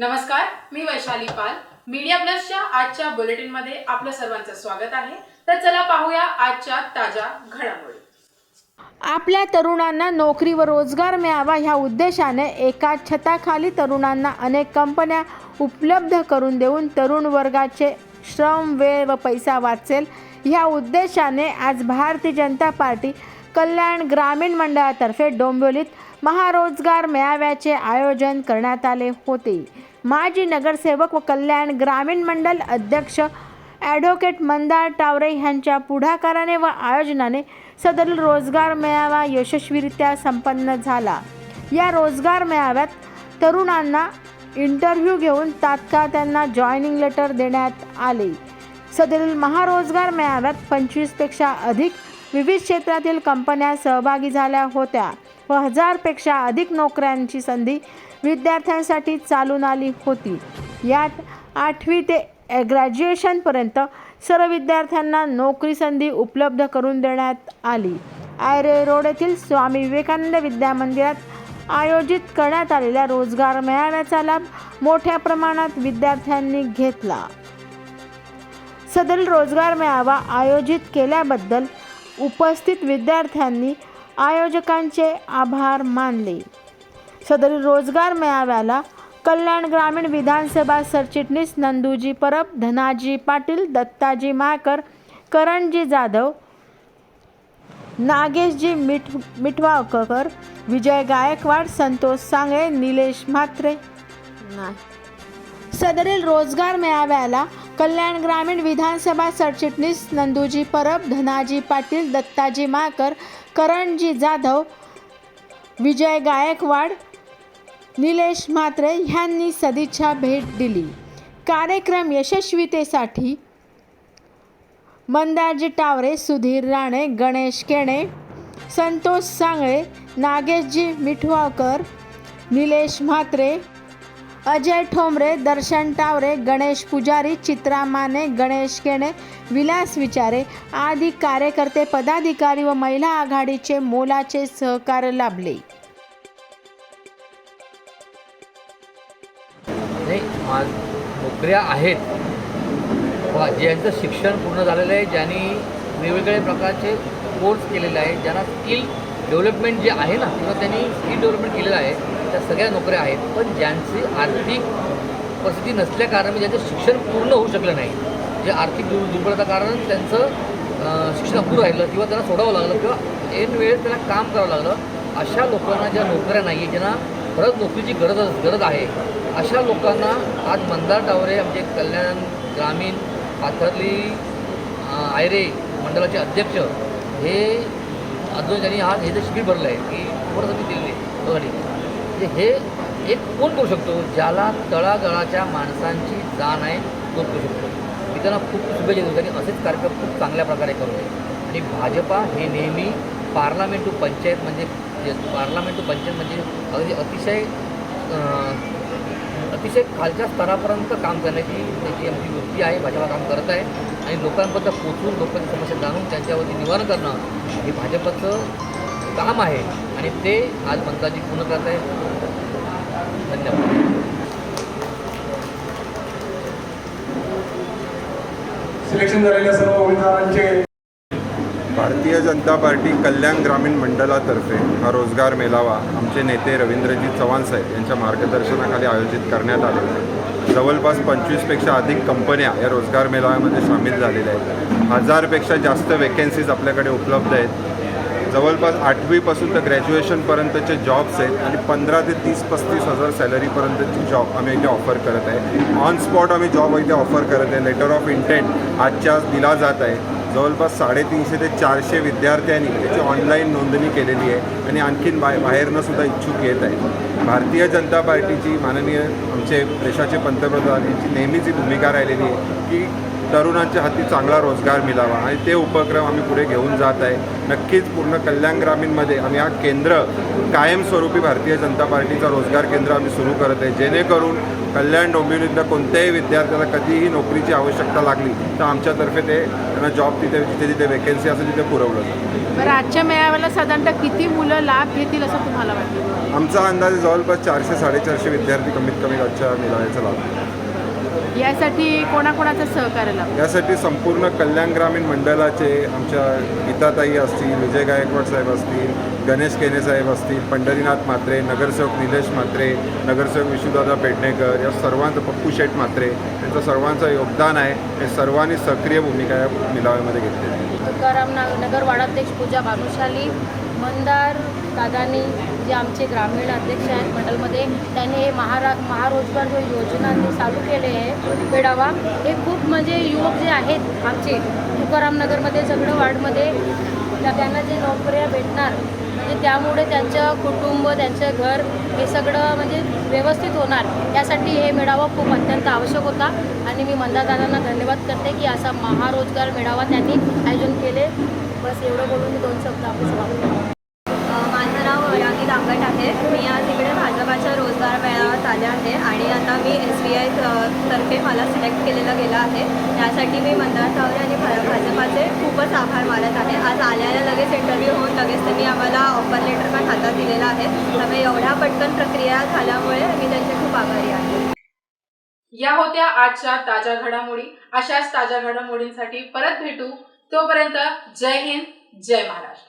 नमस्कार मी वैशाली पाल. मीडिया प्लसच्या आजच्या बुलेटिनमध्ये आपलं सर्वांचं स्वागत आहे. तर चला पाहूया आजच्या ताज्या घडामोडी. आपल्या तरुणांना नोकरी व रोजगार मिळावा ह्या उद्देशाने एका छताखाली तरुणांना अनेक कंपन्या उपलब्ध करून देऊन तरुण वर्गाचे श्रम वेळ व पैसा वाचेल. ह्या उद्देशाने आज भारतीय जनता पार्टी कल्याण ग्रामीण मंडळातर्फे डोंबिवलीत महारोजगार मेळाव्याचे आयोजन करण्यात आले होते. माजी नगरसेवक व कल्याण ग्रामीण मंडल अध्यक्ष ॲडव्होकेट मंदार टावरे यांच्या पुढाकाराने व आयोजनाने सदर रोजगार मेळावा यशस्वीरित्या संपन्न झाला. या रोजगार मेळाव्यात तरुणांना इंटरव्ह्यू घेऊन तात्काळ त्यांना जॉईनिंग लेटर देण्यात आले. सदरील महारोजगार मेळाव्यात पंचवीसपेक्षा अधिक विविध क्षेत्रातील कंपन्या सहभागी झाल्या होत्या. व हजारपेक्षा अधिक नोकऱ्यांची संधी विद्यार्थ्यांसाठी चालून आली होती. यात आठवी ते ग्रॅज्युएशनपर्यंत सर्व विद्यार्थ्यांना नोकरी संधी उपलब्ध करून देण्यात आली. आयरे रोड येथील स्वामी विवेकानंद विद्या मंदिरात आयोजित करण्यात आलेल्या रोजगार मेळाव्याचा लाभ मोठ्या प्रमाणात विद्यार्थ्यांनी घेतला. सदर रोजगार मेळावा आयोजित केल्याबद्दल उपस्थित विद्यार्थ्यांनी आयोजकांचे आभार मानले. सदर रोजगार मेळाव्याला कल्याण ग्रामीण विधानसभा सरचिटणीस नंदूजी परब धनाजी पाटील दत्ताजी माकर करणजी जाधव नागेशजी मिठ मिठवाळकर विजय गायकवाड संतोष सांगळे निलेश म्हात्रे. सदरील रोजगार मेळाव्याला कल्याण ग्रामीण विधानसभा सरचिटणीस नंदूजी परब धनाजी पाटील दत्ताजी माकर करणजी जाधव विजय गायकवाड निलेश म्हात्रे ह्यांनी सदिच्छा भेट दिली. कार्यक्रम यशस्वीतेसाठी मंदारजी टावरे सुधीर राणे गणेश केणे संतोष सांगळे नागेशजी मिठवाकर निलेश म्हात्रे अजय ठोंबरे दर्शन टावरे गणेश पुजारी चित्रा माने गणेश केणे विलास विचारे आदी कार्यकर्ते पदाधिकारी व महिला आघाडीचे मोलाचे सहकार्य लाभले. नोकऱ्या आहेत. ज्यांचं शिक्षण पूर्ण झालेलं आहे ज्यांनी वेगवेगळ्या प्रकारचे कोर्स केलेले आहेत ज्यांना स्किल डेव्हलपमेंट जे आहे ना किंवा त्यांनी स्किल डेव्हलपमेंट केलेलं आहे त्या सगळ्या नोकऱ्या आहेत पण ज्यांची आर्थिक परिस्थिती नसल्या कारणाने ज्यांचं शिक्षण पूर्ण होऊ शकलं नाही जे आर्थिक दुर दुर्बलता कारण त्यांचं शिक्षण अपुरं राहिलं किंवा त्यांना सोडावं लागलं किंवा ऐन वेळेस त्यांना काम करावं लागलं अशा लोकांना ज्या नोकऱ्या नाही आहे ज्यांना खरंच नोकरीची गरज गरज आहे अशा लोकांना आज मंदार टावरे आमचे कल्याण ग्रामीण पाथरली आयरे मंडळाचे अध्यक्ष हे अजून त्यांनी आज हे जे शिबिर भरलं आहे की परत मी दिलेली बघा म्हणजे हे एक कोण करू शकतो? ज्याला तळागळाच्या माणसांची जाण आहे तो करू शकतो. मी त्यांना खूप शुभेच्छा देतो त्यांनी असेच कार्यक्रम खूप चांगल्या प्रकारे करू नये आणि भाजपा हे नेहमी पार्लमेंट टू पंचायत म्हणजे पार्लामेंट पार्लमेंट टू पंचायत म्हणजे अगदी अतिशय अतिशय खालच्या स्तरापर्यंत काम करण्याची त्याची आमची वृत्ती आहे भाजपा काम करत आहे. आणि लोकांपर्यंत पोचून लोकांची समस्या जाणून त्यांच्यावरती निवारण करणं हे भाजपचं काम आहे. आणि ते आज मंत्राजी पूर्ण करत आहे धन्यवाद. सिलेक्शन झालेल्या सर्व उमेदवारांचे भारतीय जनता पार्टी कल्याण ग्रामीण मंडळातर्फे हा रोजगार मेळावा आमचे नेते रवींद्रजी चव्हाण साहेब यांच्या मार्गदर्शनाखाली आयोजित करण्यात आहे जवळपास पंचवीसपेक्षा अधिक कंपन्या या रोजगार मेळाव्यामध्ये सामील झालेल्या आहेत. हजारपेक्षा जास्त वेकेन्सीज आपल्याकडे उपलब्ध आहेत. जवळपास आठवीपासून तर ग्रॅज्युएशनपर्यंतचे जॉब्स आहेत आणि पंधरा ते तीस पस्तीस हजार सॅलरीपर्यंतची जॉब आम्ही इथे ऑफर करत आहे. ऑन स्पॉट आम्ही जॉब इथे ऑफर करत आहे. लेटर ऑफ इंटेंट आजच्या आज दिला जात आहे. जवळपास साडेतीनशे ते चारशे विद्यार्थ्यांनी त्याची ऑनलाईन नोंदणी केलेली आहे आणि आणखीन बाय बाहेरनंसुद्धा इच्छुक येत आहे भारतीय जनता पार्टीची माननीय आमचे देशाचे पंतप्रधान यांची नेहमीच ही भूमिका राहिलेली आहे की तरुणांच्या हाती चांगला रोजगार मिळावा. आणि ते उपक्रम आम्ही पुढे घेऊन जात आहे. नक्कीच पूर्ण कल्याण ग्रामीणमध्ये आम्ही हा केंद्र कायमस्वरूपी भारतीय जनता पार्टीचा रोजगार केंद्र आम्ही सुरू करत आहे. जेणेकरून कल्याण डोंबिवलीतल्या कोणत्याही विद्यार्थ्याला कधीही नोकरीची आवश्यकता लागली तर आमच्यातर्फे ते त्यांना जॉब तिथे जिथे तिथे वेकेन्सी असेल तिथे पुरवलं जातं बरं आजच्या मेळाव्याला साधारणतः किती मुलं लाभ घेतील असं तुम्हाला वाटतं? आमचा अंदाज जवळपास चारशे साडेचारशे विद्यार्थी कमीत कमी आजच्या मेळाव्याचा लाभ. यासाठी कोणाकोणाचं सहकार्य लाभ यासाठी संपूर्ण कल्याण ग्रामीण मंडळाचे आमच्या गीताताई असतील विजय गायकवाड साहेब असतील गणेश केने साहेब असतील पंढरीनाथ म्हात्रे नगरसेवक निलेश म्हात्रे नगरसेवक विष्णुदादा पेडणेकर या सर्वांचं पप्पू शेठ म्हात्रे यांचं सर्वांचं योगदान आहे. हे सर्वांनी सक्रिय भूमिका या मेळाव्यामध्ये घेतलेली आहे. तुकाराम नगर वार्डाध्यक्ष पूजा भानुशाली मंदार दादानी जे आमचे ग्रामीण अध्यक्ष आहेत मंडलमध्ये त्यांनी हे महारा महारोजगार जो योजना ते चालू केले आहे पेडावा हे खूप म्हणजे युवक जे आहेत आमचे तुकारामनगरमध्ये सगळं वार्डमध्ये त्या- त्यांना जे नोकऱ्या भेटणार म्हणजे त्यामुळे त्यांचं कुटुंब त्यांचं घर हे सगळं म्हणजे व्यवस्थित होणार. यासाठी हे मेळावा खूप अत्यंत आवश्यक होता आणि मी मंदारदादांना धन्यवाद करते की असा महारोजगार मेळावा त्यांनी आयोजन केले. बस एवढं बोलून मी दोन शब्द आपण समाप्त माझं नाव रागी दांगट आहे. मी आज इकडे भाजपाच्या रोजगार मेळाव्यात आले आहे आणि आता मी एस बी आय तर्फे मला सिलेक्ट केलेलं गेलं आहे. त्यासाठी मी मंदार तावरे आणि भाजपाचे खूपच आभार मानत आहे. आज आल्याला लगेच इंटरव्ह्यू होऊन लगेच त्यांनी आम्हाला ऑफर लेटर पण हातात दिलेलं आहे. त्यामुळे एवढ्या पटकन प्रक्रिया झाल्यामुळे मी त्यांचे खूप आभारी आहे. या होत्या आजच्या ताज्या घडामोडी. अशाच ताज्या घडामोडींसाठी परत भेटू. तोपर्यंत जय हिंद जय महाराष्ट्र.